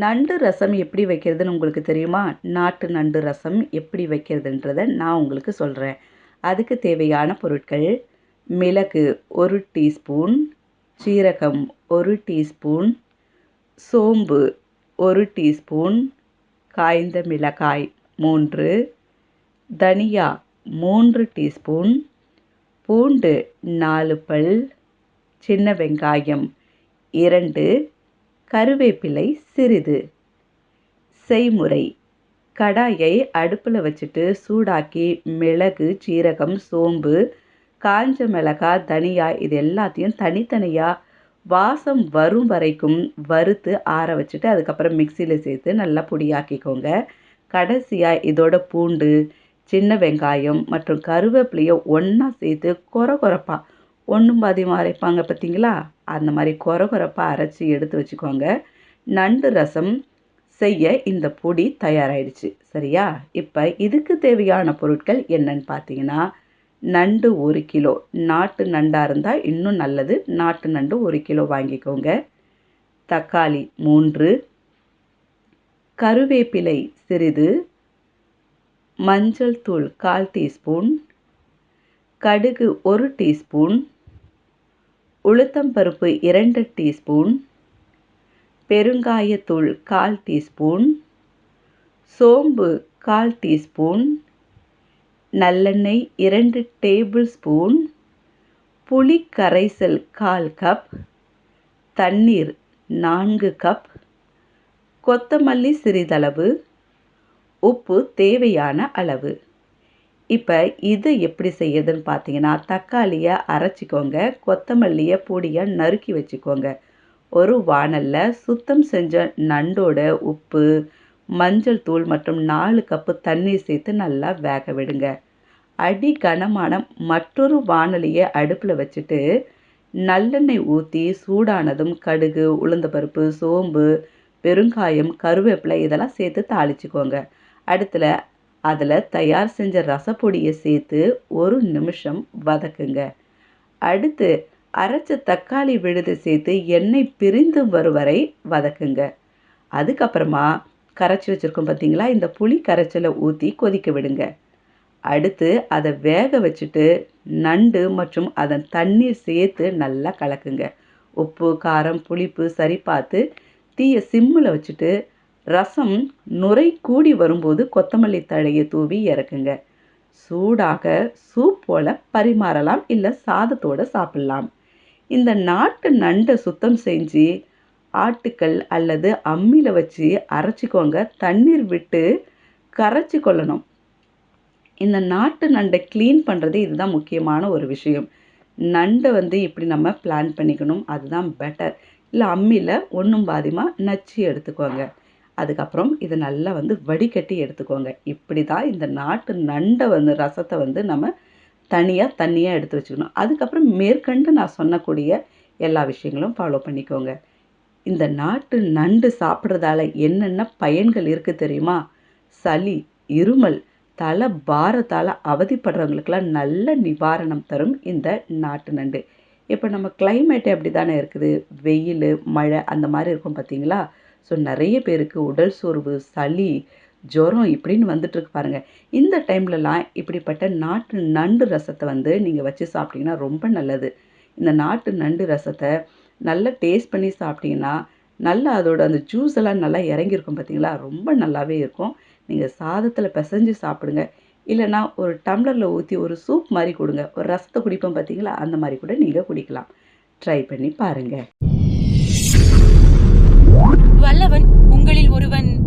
நண்டு ரசம் எப்படி வைக்கிறதுன்னு உங்களுக்கு தெரியுமா? நாட்டு நண்டு ரசம் எப்படி வைக்கிறதுன்றதை நான் உங்களுக்கு சொல்கிறேன் அதுக்கு தேவையான பொருட்கள் மிளகு ஒரு டீஸ்பூன் சீரகம் ஒரு டீஸ்பூன் சோம்பு ஒரு டீஸ்பூன் காய்ந்த மிளகாய் மூன்று தனியா மூன்று டீஸ்பூன் பூண்டு நாலு பல் சின்ன வெங்காயம் இரண்டு கருவேப்பிலை சிறிது. செய்முறை. கடாயை அடுப்பில் வச்சுட்டு சூடாக்கி மிளகு சீரகம் சோம்பு காஞ்ச மிளகாய் தனியா இது எல்லாத்தையும் தனித்தனியாக வாசம் வரும் வரைக்கும் வறுத்து ஆற வச்சுட்டு அதுக்கப்புறம் மிக்சியில் சேர்த்து நல்லா பொடியாக்கிக்கோங்க. கடைசியாக இதோட பூண்டு சின்ன வெங்காயம் மற்றும் கருவேப்பிலையை ஒன்றா சேர்த்து கொர கொரப்பாக ஒன்றும் பாதியமாக அரைப்பாங்க பார்த்தீங்களா அந்த மாதிரி கொர கொரப்பாக அரைச்சி எடுத்து வச்சுக்கோங்க. நண்டு ரசம் செய்ய இந்த பொடி தயாராகிடுச்சு சரியா? இப்போ இதுக்கு தேவையான பொருட்கள் என்னன்னு பார்த்தீங்கன்னா நண்டு ஒரு கிலோ. நாட்டு நண்டாக இருந்தால் இன்னும் நல்லது. நாட்டு நண்டு ஒரு கிலோ வாங்கிக்கோங்க. தக்காளி மூன்று. கருவேப்பிலை சிறிது. மஞ்சள் தூள் கால் டீஸ்பூன். கடுகு ஒரு டீஸ்பூன். உளுத்தம்பருப்பு இரண்டு டீஸ்பூன் பெருங்காயத்தூள் கால் டீஸ்பூன் சோம்பு கால் டீஸ்பூன் நல்லெண்ணெய் இரண்டு டேபிள் ஸ்பூன் புளி கரைசல் கால் கப் தண்ணீர் நான்கு கப் கொத்தமல்லி சிறிதளவு உப்பு தேவையான அளவு. இப்போ இது எப்படி செய்யுதுன்னு பார்த்தீங்கன்னா தக்காளியை அரைச்சிக்கோங்க. கொத்தமல்லியை பொடியாக நறுக்கி வச்சுக்கோங்க. ஒரு வாணலில் சுத்தம் செஞ்ச நண்டோட உப்பு மஞ்சள் தூள் மற்றும் நாலு கப்பு தண்ணீர் சேர்த்து நல்லா வேக விடுங்க. அடி கனமான மற்றொரு வானொலியை அடுப்பில் வச்சுட்டு நல்லெண்ணெய் ஊற்றி சூடானதும் கடுகு உளுந்தப்பருப்பு சோம்பு பெருங்காயம் கருவேப்பிலை இதெல்லாம் சேர்த்து தாளிச்சுக்கோங்க. அடுத்தில் அதில் தயார் செஞ்ச ரசப்பொடியை சேர்த்து ஒரு நிமிஷம் வதக்குங்க. அடுத்து அரைச்ச தக்காளி விழுதை சேர்த்து எண்ணெய் பிரிந்து வரும் வரை வதக்குங்க. அதுக்கப்புறமா கரைச்சி வச்சுருக்கோம் பார்த்தீங்களா இந்த புளி கரைச்சலை ஊற்றி கொதிக்க விடுங்க. அடுத்து அதை வேக வச்சுட்டு நண்டு மற்றும் அதன் தண்ணீர் சேர்த்து நல்லா கலக்குங்க. உப்பு காரம் புளிப்பு சரி பார்த்து தீயை சிம்மில் வச்சுட்டு ரசம் நுரை கூடி வரும்போது கொத்தமல்லி தழையை தூவி இறக்குங்க. சூடாக சூப் போல் பரிமாறலாம் இல்லை சாதத்தோடு சாப்பிட்லாம். இந்த நாட்டு நண்டை சுத்தம் செஞ்சு ஆட்டுக்கல் அல்லது அம்மியில் வச்சு அரைச்சிக்கோங்க. தண்ணீர் விட்டு கரைச்சி கொள்ளணும். இந்த நாட்டு நண்டை க்ளீன் பண்ணுறது இதுதான் முக்கியமான ஒரு விஷயம். நண்டை வந்து இப்படி நம்ம பிளான் பண்ணிக்கணும். அதுதான் பெட்டர் இல்லை அம்மியில் ஒன்றும் பாதிமாக நச்சு எடுத்துக்கோங்க. அதுக்கப்புறம் இதை நல்லா வந்து வடிகட்டி எடுத்துக்கோங்க. இப்படி தான் இந்த நாட்டு நண்டை வந்து ரசத்தை வந்து நம்ம தனியாக தண்ணியாக எடுத்து வச்சுக்கணும். அதுக்கப்புறம் மேற்கண்டு நான் சொன்னக்கூடிய எல்லா விஷயங்களும் ஃபாலோ பண்ணிக்கோங்க. இந்த நாட்டு நண்டு சாப்பிட்றதால என்னென்ன பயன்கள் இருக்குது தெரியுமா? சளி இருமல் தலை பாரத்தால் அவதிப்படுறவங்களுக்கெல்லாம் நல்ல நிவாரணம் தரும் இந்த நாட்டு நண்டு. இப்போ நம்ம கிளைமேட்டே அப்படி தானே இருக்குது? வெயில் மழை அந்த மாதிரி இருக்கும் பார்த்தீங்களா ஸோ நிறைய பேருக்கு உடல் சோர்வு சளி ஜுரம் இப்படின்னு வந்துட்டுருக்கு பாருங்கள் இந்த டைம்லலாம் இப்படிப்பட்ட நாட்டு நண்டு ரசத்தை வந்து நீங்கள் வச்சு சாப்பிட்டீங்கன்னா ரொம்ப நல்லது. இந்த நாட்டு நண்டு ரசத்தை நல்லா டேஸ்ட் பண்ணி சாப்பிட்டீங்கன்னா நல்லா அதோட அந்த ஜூஸ் எல்லாம் நல்லா இறங்கியிருக்கும் பார்த்தீங்களா? ரொம்ப நல்லாவே இருக்கும். நீங்கள் சாதத்தில் பிசைஞ்சு சாப்பிடுங்க. இல்லைனா ஒரு டம்ளரில் ஊற்றி ஒரு சூப் மாதிரி கொடுங்க. ஒரு ரசத்தை குடிப்போம் பார்த்தீங்களா? அந்த மாதிரி கூட நீங்கள் குடிக்கலாம். ட்ரை பண்ணி பாருங்கள் வல்லவன் உங்களில் ஒருவன்.